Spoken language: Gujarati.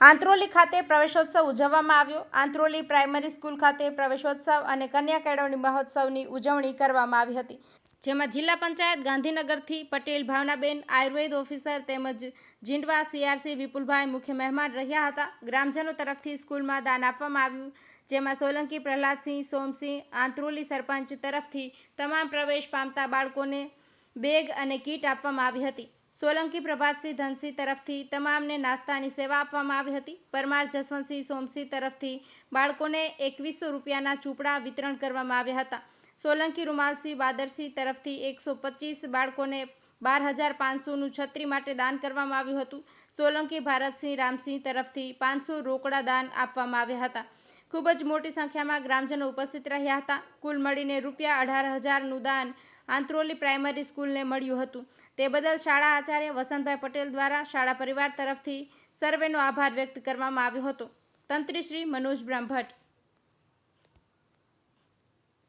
આંત્રોલી ખાતે પ્રવેશોત્સવ ઉજવવામાં આવ્યો. આંત્રોલી પ્રાઇમરી સ્કૂલ ખાતે પ્રવેશોત્સવ અને કન્યા કેળવણી મહોત્સવની ઉજવણી કરવામાં આવી હતી. જેમાં જિલ્લા પંચાયત ગાંધીનગરથી પટેલ, ભાવનાબેન, આયુર્વેદ ઓફિસર તેમજ જીંડવા સીઆરસી વિપુલભાઈ મુખ્ય મહેમાન રહ્યા હતા. ગ્રામજનો તરફથી સ્કૂલમાં દાન આપવામાં આવ્યું. જેમાં સોલંકી પ્રહલાદસિંહ, સોમસિંહ, આંત્રોલી સરપંચ તરફથી તમામ પ્રવેશ પામતા બાળકોને બેગ અને કીટ આપવામાં આવી હતી. સોલંકી પ્રભાતસિંહ ધનસિંહ તરફથી તમામને નાસ્તાની સેવા આપવામાં આવી હતી. પરમાર જસવંતસિંહ સોમસિંહ તરફથી બાળકોને એકવીસો રૂપિયાના ચૂપડા વિતરણ કરવામાં આવ્યા હતા. સોલંકી રૂમાલસિંહ બાદરસિંહ તરફથી એકસો બાળકોને બાર હજાર પાંચસોનું છત્રી માટે દાન કરવામાં આવ્યું હતું. સોલંકી ભારતસિંહ રામસિંહ તરફથી પાંચસો રોકડા દાન આપવામાં આવ્યા હતા. ખૂબ જ મોટી સંખ્યામાં ગ્રામજનો ઉપસ્થિત રહ્યા હતા. કુલ મળીને રૂપિયા અઢાર હજારનું દાન આંત્રોલી પ્રાઇમરી સ્કૂલને મળ્યું હતું. તે બદલ શાળા આચાર્ય વસંતભાઈ પટેલ દ્વારા શાળા પરિવાર તરફથી સર્વેનો આભાર વ્યક્ત કરવામાં આવ્યો હતો. તંત્રી શ્રી મનોજ બ્રહ્મભટ્ટ